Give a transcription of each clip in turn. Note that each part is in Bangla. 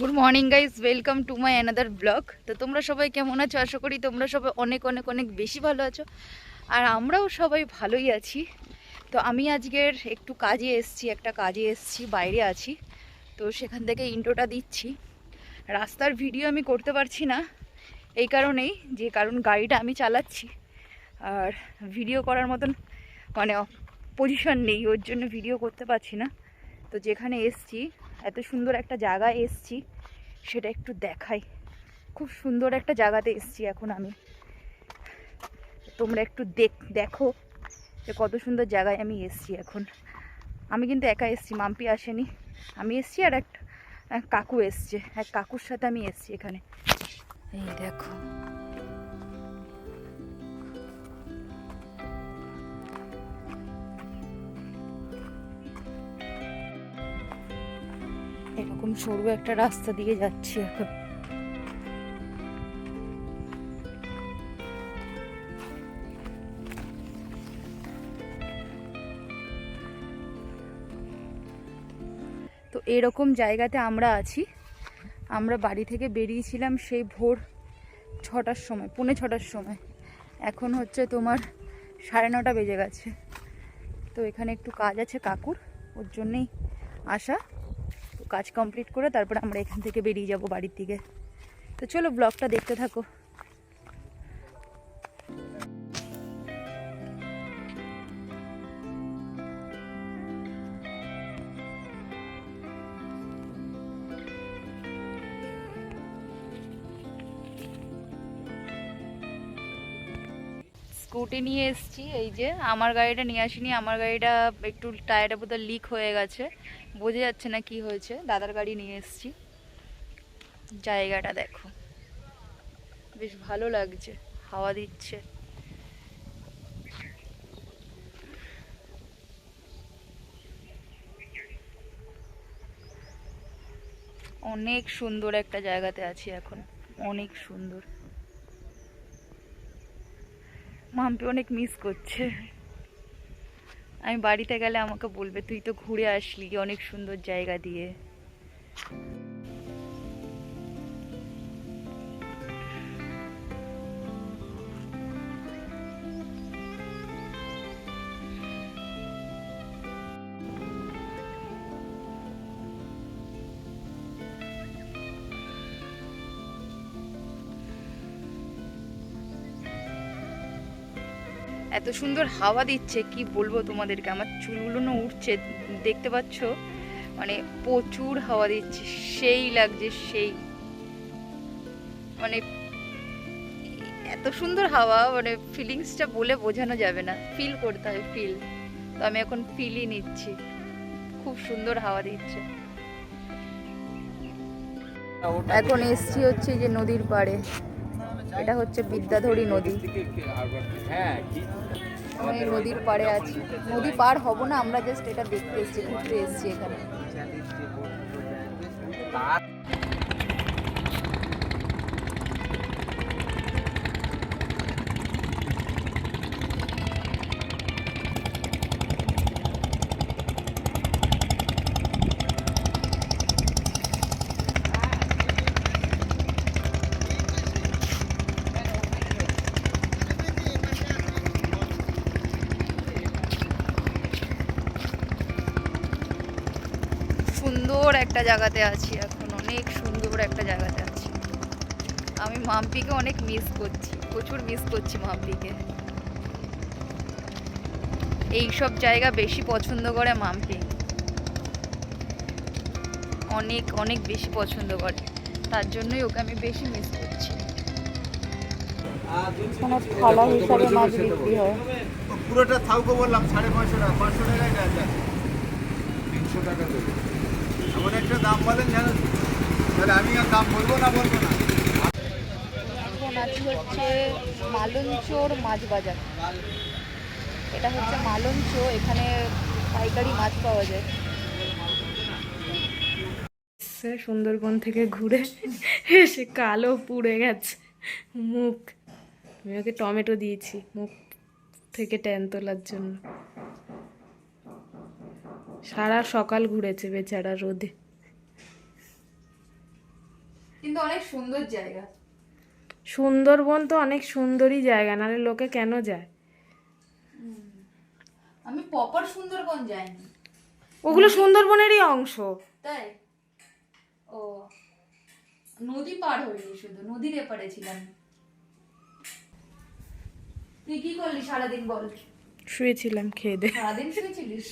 Good morning guys welcome to my another blog তো তোমরা সবাই কেমন আছো? আশা করি তোমরা সবাই অনেক অনেক অনেক বেশি ভালো আছো। আর আমরাও সবাই ভালোই আছি। তো আমি আজকের একটু কাজে এসছি, একটা কাজে এসছি, বাইরে আছি। তো সেখান থেকে ইন্ট্রোটা দিচ্ছি। রাস্তার ভিডিও আমি করতে পারছি না, এই কারণেই, যে কারণ গাড়িটা আমি চালাচ্ছি। আর ভিডিও করার মতন মানে পজিশন নেই, ওর জন্য ভিডিও করতে পারছি না। তো যেখানে এসছি এত সুন্দর একটা জায়গায় এসছি, সেটা একটু দেখাই। খুব সুন্দর একটা জায়গাতে এসছি এখন আমি। তোমরা একটু দেখ, দেখো যে কত সুন্দর জায়গায় আমি এসছি এখন। আমি কিন্তু একা এসছি, মাম্পি আসেনি। আমি এসছি আর একটা এক কাকু এসছে, এক কাকুর সাথে আমি এসছি এখানে। এই দেখো। এরকম সরু একটা রাস্তা দিয়ে যাচ্ছি এখন। তো এরকম জায়গাতে আমরা আছি। আমরা বাড়ি থেকে বেরিয়েছিলাম সেই ভোর ছটার সময়, পৌনে ছটার সময়। এখন হচ্ছে তোমার সাড়ে নটা বেজে গেছে। তো এখানে একটু কাজ আছে কাকুর, ওর জন্যেই আসা। কাজ কমপ্লিট করে তারপর আমরা এখান থেকে বেরিয়ে যাব বাড়ির দিকে। তো চলো ব্লগটা দেখতে থাকো। স্কুটি নিয়ে এসেছি, এই যে আমার গাড়িটা নিয়ে আসিনি, আমার গাড়িটা একটু টায়ারটা বোধহয় লিক হয়ে গেছে। বোঝা যাচ্ছে না কি হয়েছে। দাদার গাড়ি নিয়ে এসেছি। জায়গাটা দেখো। বেশ ভালো লাগছে, হাওয়া দিচ্ছে। অনেক সুন্দর একটা জায়গাতে আছি এখন, অনেক সুন্দর। মাম্পি অনেক মিস করছে। আমি বাড়িতে গেলে আমাকে বলবে তুই তো ঘুরে আসলি অনেক সুন্দর জায়গা দিয়ে। এত সুন্দর হাওয়া দিচ্ছে কি বলব তোমাদেরকে? আমার চুলগুলো না উঠছে দেখতে পাচ্ছ? মানে প্রচুর হাওয়া দিচ্ছে সেই লাগছে সেই। মানে এত সুন্দর হাওয়া মানে ফিলিংসটা বলে বোঝানো যাবে না। ফিল করতে হয় ফিল তো আমি এখন ফিলই নিচ্ছি। খুব সুন্দর হাওয়া দিচ্ছে। এখন এসছি হচ্ছে যে নদীর পাড়ে। এটা হচ্ছে বিদ্যাধরী নদী। আমি নদীর পাড়ে আছি। নদী পার হব না, আমরা জাস্ট এটা দেখতে এসেছি, ঘুরতে এসেছি এখানে সুন্দর একটা জায়গাতে আছি এখন অনেক সুন্দর একটা জায়গাতে আছি। আমি মাম্পিকে অনেক মিস করছি প্রচুর মিস করছি মাম্পিকে। এই সব জায়গা বেশি পছন্দ করে মাম্পি। অনেক অনেক বেশি পছন্দ করে। তার জন্যই ওকে আমি বেশি মিস করছি। এখানে থালা হিসাবে মাছ বিক্রি হয়। পুরোটা থাকব বললাম সাড়ে পাঁচশো টাকা পাঁচশো টাকায় তিনশো টাকা দেবো একটা দাম বলেন জানো তো? তাহলে আমি আর দাম বলব না বলব না? এখন আছি হচ্ছে মালঞ্চোর মাছ বাজার। এটা হচ্ছে মালঞ্চো এখানে পাইকারি মাছ পাওয়া যায়। সুন্দরবন থেকে ঘুরে এসে কালো পুড়ে গেছে মুখ। আমি ওকে টমেটো দিয়েছি মুখ থেকে ট্যান তোলার জন্য। সারা সকাল ঘুরেছে বেচারা রোদে। কিন্তু অনেক সুন্দর জায়গা। সুন্দরবন তো অনেক সুন্দরই জায়গা নাহলে লোকে কেন যায়? আমি প্রপার সুন্দরবন যাইনি। ওগুলো সুন্দরবনেরই অংশ। তাই? ও নদী পার হইনি শুধু নদীর এপারে ছিলাম। তুই কি করলি সারাদিন বল? শুয়েছিলাম খেয়ে দে। সারাদিন শুয়েছিলিস?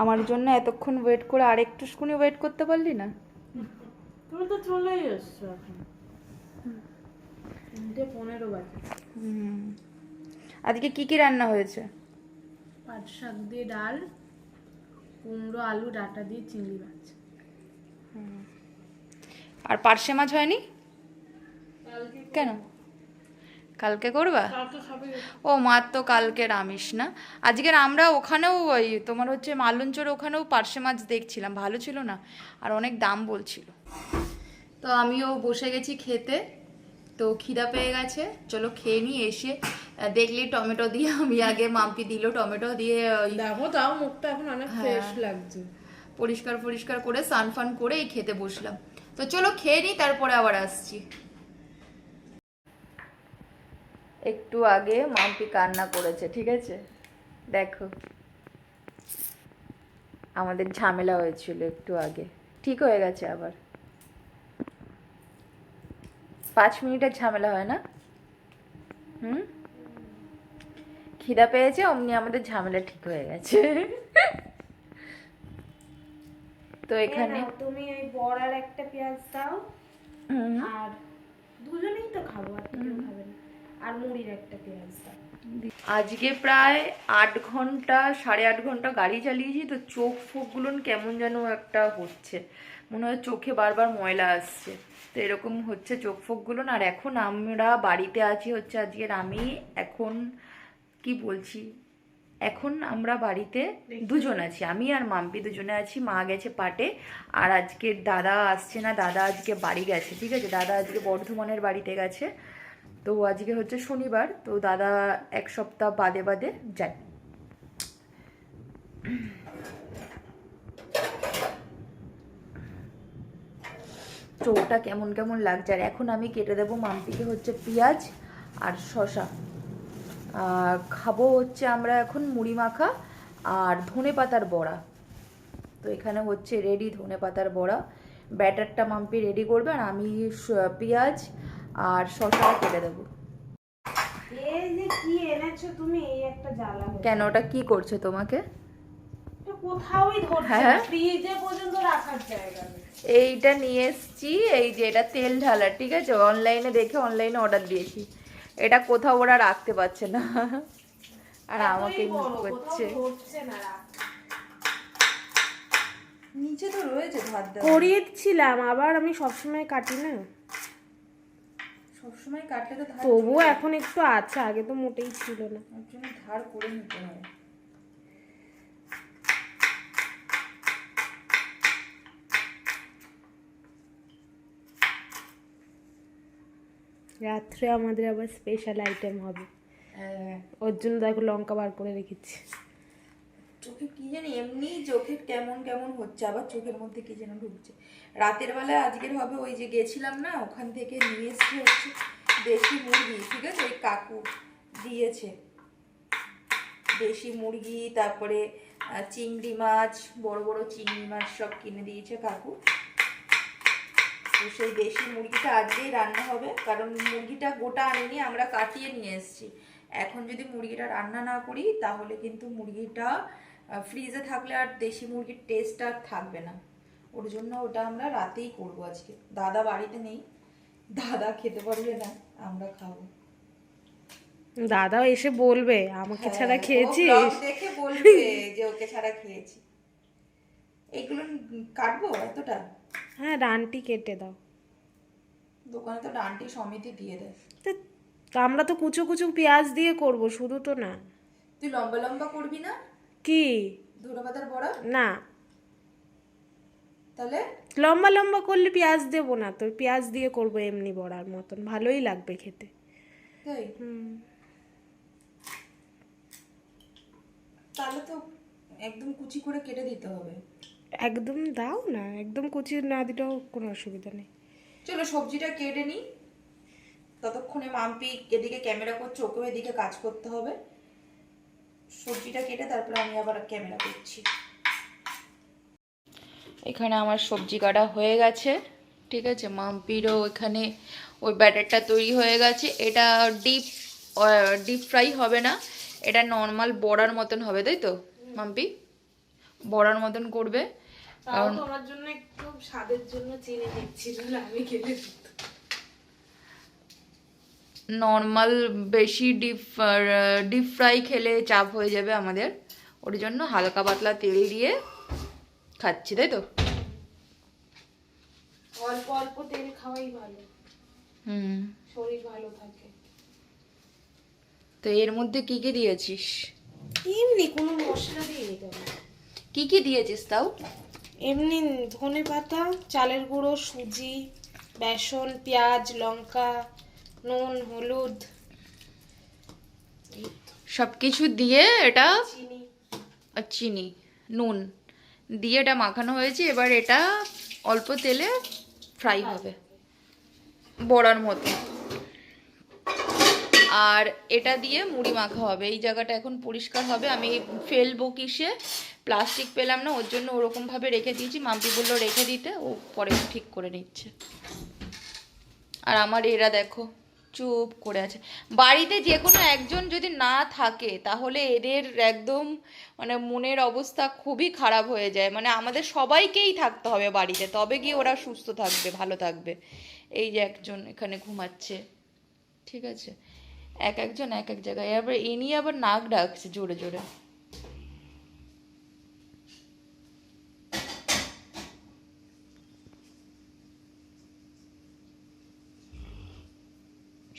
আমার জন্য এতক্ষণ ওয়েট করে আর একটু শুনে ওয়েট করতে পারলি না? তুমি তো চলেই এসছো এখন। তিনটে পনেরো বাজে। হুম। আজকে কি কি রান্না হয়েছে? পাট শাক দিয়ে ডাল কুমড়ো আলু ডাটা দিয়ে চিংড়ি মাছ। আর পার্শে মাছ হয়নি? কেন? কালকে করবা? ও মার তো কালকে রামিস না। আজকের আমরা ওখানেও ওই তোমার হচ্ছে মালঞ্চর ওখানেও পার্শে মাছ দেখছিলাম ভালো ছিল না? আর অনেক দাম বলছিল। তো আমিও বসে গেছি খেতে তো খিদা পেয়ে গেছে। চলো খেয়ে নিই এসে দেখলি টমেটো দিয়ে আমি আগে মাম্পি দিল টমেটো দিয়ে দেখো তাও মুখটা এখন অনেক ফ্রেশ লাগছে। পরিষ্কার পরিষ্কার করে স্নান ফান করে এই খেতে বসলাম। তো চলো খেয়ে নিই তারপরে আবার আসছি। একটু আগে মাম্পি কান্না করেছে ঠিক আছে? দেখো। আমাদের ঝামেলা হয়েছিল একটু আগে। ঠিক হয়ে গেছে আবার। পাঁচ মিনিটের ঝামেলা হয় না? হুম? খিদা পেয়েছে অমনি আমাদের ঝামেলা ঠিক হয়ে গেছে। তো এখানে তুমি ওই বড়ার একটা পেঁয়াজ দাও। আর দুজনেই তো খাব আর কেউ খাবে না। আর মুড়ির একটা পেঁয়াজ আজকে প্রায় আট ঘণ্টা সাড়ে আট ঘণ্টা গাড়ি চালিয়েছি তো চোখ ফোকগুলো কেমন যেন একটা হচ্ছে। মনে হয় চোখে বারবার ময়লা আসছে। তো এরকম হচ্ছে চোখ ফোকগুলো আর এখন আমরা বাড়িতে আছি হচ্ছে আজকের আমি এখন কি বলছি? এখন আমরা বাড়িতে দুজন আছি আমি আর মাম্পি দুজনে আছি মা গেছে পাটে আর আজকে দাদা আসছে না দাদা আজকে বাড়ি গেছে ঠিক আছে? দাদা আজকে বর্ধমানের বাড়িতে গেছে। তো আজকে হচ্ছে শনিবার, তো দাদা এক সপ্তাহ বাদে বাদে যায় চোখটা কেমন কেমন লাগছে? আর এখন আমি কেটে দেবো মাম্পিকে হচ্ছে পেঁয়াজ আর শশা খাব হচ্ছে আমরা এখন মুড়ি মাখা আর ধনে পাতার বড়া। তো এখানে হচ্ছে রেডি ধনে পাতার বড়া। ব্যাটারটা মাম্পি রেডি করবে আর আমি পেঁয়াজ আর শশা কেটে দেবো। এই যে কি এনেছো তুমি এই একটা জ্বালা কেন ওটা কি করছে তোমাকে? এটা কোথাওই ধরছে হ্যাঁ। ফ্রিজে পর্যন্ত রাখার জায়গা এইটা নিয়ে এসছি এই যে এটা তেল ঢালার ঠিক আছে? অনলাইনে দেখে অনলাইনে অর্ডার দিয়েছি। এটা কোথাও ওরা রাখতে পারছে না। আর আমাকে বড়, করছে। নিচে তো রয়েছে ধার করিয়েছিলাম আবার আমি সবসময় কাটি না। সবসময় কাটলে তো তবুও এখন একটু আছে আগে তো মোটেই ছিল না। ওর জন্য ধার করে নিতে হয়। রাত্রে আমাদের আবার স্পেশাল আইটেম হবে। হ্যাঁ। ওর জন্য দেখো লঙ্কা বার করে রেখেছি। চোখে কি জানি এমনি চোখে কেমন কেমন হচ্ছে আবার চোখের মধ্যে কি যেন ঢুকছে। রাতের বেলায় আজকের হবে ওই যে গেছিলাম না, ওখান থেকে নিয়ে এসছি হচ্ছে দেশি মুরগি, ঠিক আছে? ওই কাকু দিয়েছে। দেশি মুরগি, তারপরে চিংড়ি মাছ, বড় বড় চিংড়ি মাছ সব কিনে দিয়েছে কাকু। তো সেই দেশি মুরগিটা আজকেই রান্না হবে, কারণ মুরগিটা গোটা আনিনি, আমরা কাটিয়ে নিয়ে এসেছি। এখন যদি মুরগিটা রান্না না করি, তাহলে কিন্তু মুরগিটা ফ্রিজে থাকলে আর দেশি মুরগির টেস্ট আর থাকবে না। ওর জন্য ওটা আমরা রাতেই করব আজকে। দাদা বাড়িতে নেই দাদা খেতে পারবে না আমরা খাব। দাদাও এসে বলবে আমাকে ছাড়া খেয়েছি দেখে বলবে যে ওকে ছাড়া খেয়েছি। এগুলো কাটবো এতটা? হ্যাঁ রানটি কেটে দাও। দোকানে তো ডান্টি সমিতি দিয়ে দেয়। তা- আমরা তো কুচো কুচো পেঁয়াজ দিয়ে করব শুধু তো না। তুই লম্বা লম্বা করবি না? কি? ধনে পাতার বড়া? না। তাহলে? লম্বা লম্বা করলে পেঁয়াজ দেবো না তো পেঁয়াজ দিয়ে করব এমনি বড়ার মতন ভালোই লাগবে খেতে। তাই? তাহলে তো একদম কুচি করে কেটে দিতে হবে। একদম দাও না একদম কুচি না দিলেও কোনো অসুবিধা নেই। চলো সবজিটা কেটে নিই। ততক্ষণে মাম্পি এদিকে ক্যামেরা করছে ওকেও এদিকে কাজ করতে হবে। সবজিটা কেটে তারপরে আমি আবার ক্যামেরা করছি। এখানে আমার সবজি কাটা হয়ে গেছে। ঠিক আছে মাম্পিরও এখানে ওই ব্যাটারটা তৈরি হয়ে গেছে। এটা ডিপ ডিপ ফ্রাই হবে না এটা নর্মাল বড়ার মতন হবে তাই তো মাম্পি? বড়ার মতন করবে। তাও তোমার জন্য একটু স্বাদের জন্য চিনি দিচ্ছি আমি খেলে নর্মাল বেশি ডিপ ডিপ ফ্রাই খেলে চাপ হয়ে যাবে আমাদের। ওর জন্য হালকা পাতলা তেল দিয়ে খাচ্ছি তাই তো? অল্প অল্প তেল খাওয়াই ভালো। হুম। শরীর ভালো থাকে। তো এর মধ্যে কি কি দিয়েছিস? এমনি কোনো মশলা দিইনি তো। কি কি দিয়েছিস তাও? এমনি ধনে পাতা চালের গুঁড়ো সুজি বেসন পেঁয়াজ লঙ্কা নুন হলুদ। সব কিছু দিয়ে এটা চিনি। আর চিনি নুন। দিয়ে এটা মাখানো হয়েছে এবার এটা অল্প তেলে ফ্রাই হবে। বড়ার মতো আর এটা দিয়ে মুড়ি মাখা হবে। এই জায়গাটা এখন পরিষ্কার হবে। আমি ফেলব কিসে? প্লাস্টিক পেলাম না, ওর জন্য ওরকমভাবে রেখে দিয়েছি। মাম্পি বলল, রেখে দিতে। ও পরে ঠিক করে নিচ্ছে। আর আমার এরা দেখো চুপ করে আছে। বাড়িতে যে কোনো একজন যদি না থাকে, তাহলে এদের একদম মানে মনের অবস্থা খুবই খারাপ হয়ে যায়। মানে আমাদের সবাইকেই থাকতে হবে বাড়িতে। তবে গিয়ে ওরা সুস্থ থাকবে, ভালো থাকবে। এই যে একজন এখানে ঘুমাচ্ছে। ঠিক আছে? এক একজন এক এক জায়গায়। আবার এ নিয়ে আবার নাক ডাকছে জোরে জোরে।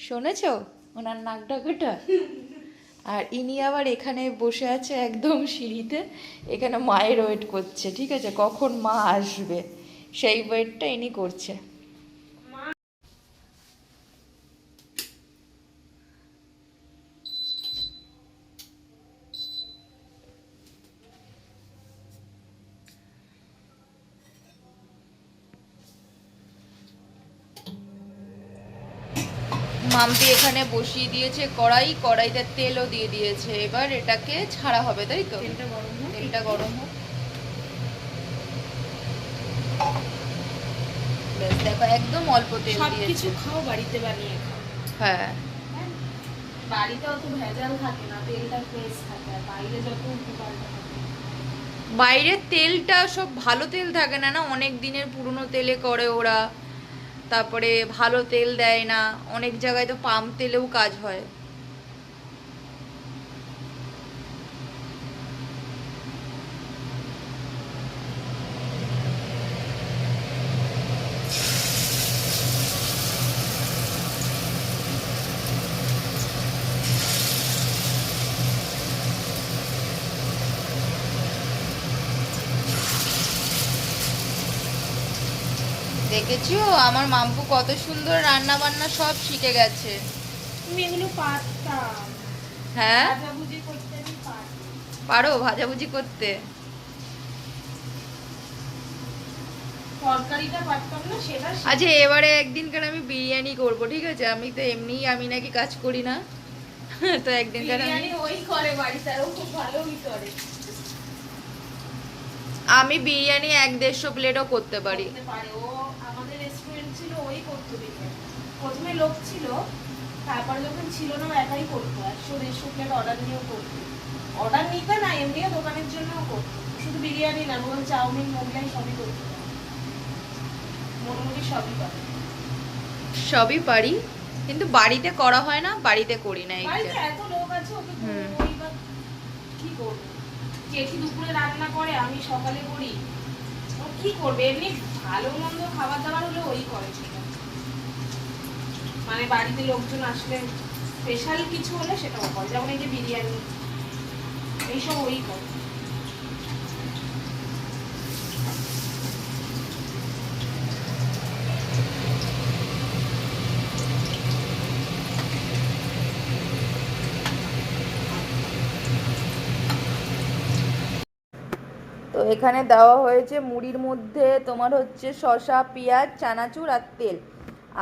শুনেছো? ওনার নাক ডাকাটা আর ইনি আবার এখানে বসে আছে একদম সিঁড়িতে, এখানে মায়ের ওয়েট করছে, ঠিক আছে? কখন মা আসবে? সেই ওয়েটটা ইনি করছে। মাম্পি এখানে বসিয়ে দিয়েছে কড়াই কড়াইতে তেলও দিয়ে দিয়েছে। এবার এটাকে ছাড়া হবে তাই তো? তেলটা গরম হোক। তেলটা গরম হোক। দেখো একদম অল্প তেল কিছু খাও বাড়িতে বানিয়ে খাও। হ্যাঁ। হ্যাঁ? বাড়িতে অত ভেজাল থাকে না তেলটা ফ্রেশ থাকে আর বাইরে যত উপকারটা বাইরের তেলটা সব ভালো তেল থাকে না না? অনেক দিনের পুরনো তেলে করে ওরা। তারপরে ভালো তেল দেয় না অনেক জায়গায় তো পাম তেলেও কাজ হয়। দেখেছ আমার মাম্পু কত সুন্দর রান্না বান্না সব শিখে গেছে। তুমি এগুলো পারতাম হ্যাঁ? পারো। ভাজাভুজি করতে। আচ্ছা এবারে একদিনকার আমি বিরিয়ানি করব ঠিক আছে? আমি তো এমনিই আমি নাকি কাজ করি না। তো করে আমি বিরিয়ানি এক দেড়শো প্লেটও করতে পারি করতে পারে ও আমাদের রেস্টুরেন্ট ছিল ওই করতো বিরিয়ানি প্রথমে লোক ছিল তারপরে যখন ছিল না একাই করতো একশো দেড়শো প্লেট অর্ডার নিয়েও করতো। অর্ডার নিতে না এমনিও দোকানের জন্যও করতো। শুধু বিরিয়ানি না রোল চাউমিন মোগলাই সবই করতো। মোটামুটি সবই করে। সবই পারি কিন্তু বাড়িতে করা হয় না বাড়িতে করি না বাড়িতে এত লোক আছে ওকে কি করবে? জেঠি দুপুরে রান্না করে আমি সকালে করি। কি করবে? এমনি ভালো মন্দ খাবার দাবার হলে ওই করে মানে বাড়িতে লোকজন আসলে স্পেশাল কিছু হলে সেটাও করে। যেমন এই যে বিরিয়ানি, এইসব ওই করে। এখানে দেওয়া হয়েছে মুড়ির মধ্যে তোমার হচ্ছে শসা, পেঁয়াজ, চানাচুর আর তেল।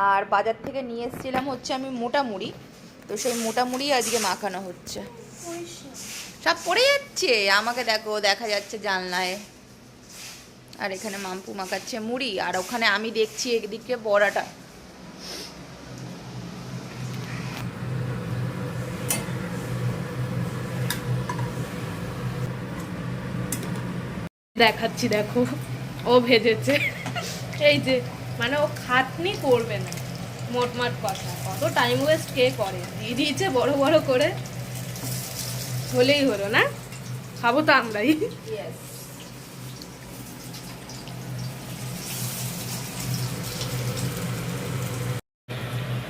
আর বাজার থেকে নিয়ে এসেছিলাম হচ্ছে আমি মোটা মুড়ি। তো সেই মোটা মুড়ি আজকে মাখানো হচ্ছে। সব পড়ে যাচ্ছে। আমাকে দেখো, দেখা যাচ্ছে জানলায়। আর এখানে মাম্পু মাখাচ্ছে মুড়ি। আর ওখানে আমি দেখছি একদিকে বড়াটা। দেখাচ্ছি, দেখো। ও ভেজেছে। এই যে মানে ও খাটনি করবে না। মোটমাট কথা কত টাইম ওয়েস্ট কে করে। দিয়ে দিয়েছে বড় বড় করে। হলেই হলো না? খাব তো আমরাই।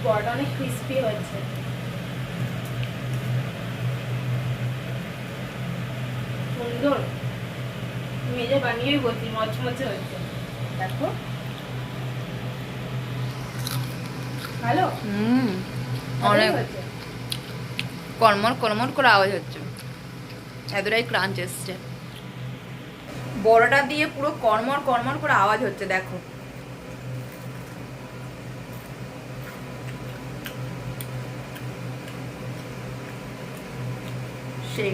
বড়টা অনেক ক্রিস্পি হয়েছে। সুন্দর। মেজে বানিয়েই বলছি মচমচে হয়েছে দেখো। ভালো? হুম অনেক। কর্মর কর্মর করে আওয়াজ হচ্ছে। এতটাই ক্রাঞ্চ এসছে। বড়টা দিয়ে পুরো কর্মর কর্মর করে আওয়াজ হচ্ছে দেখো। সেই।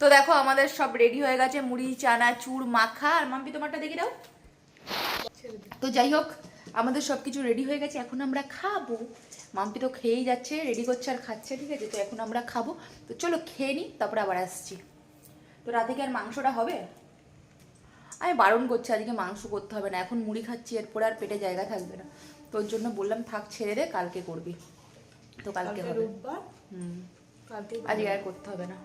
তো দেখো আমাদের সব রেডি হয়ে গেছে মুড়ি চানা চুর মাখা। আর মাম্পি তোমারটা দেখে দাও। তো যাই হোক আমাদের সব কিছু রেডি হয়ে গেছে এখন আমরা খাব। মাম্পি তো খেয়েই যাচ্ছে রেডি করছে আর খাচ্ছে ঠিক আছে? তো এখন আমরা খাব। তো চলো খেয়ে নিই তারপরে আবার আসছি। তো রাতে কি আর মাংসটা হবে? আমি বারণ করছি আজকে মাংস করতে হবে না এখন মুড়ি খাচ্ছি এরপরে আর পেটে জায়গা থাকবে না। তোর জন্য বললাম থাক ছেড়ে দে কালকে করবি। তো কালকে হবে। হুম। আজকে আর করতে হবে না।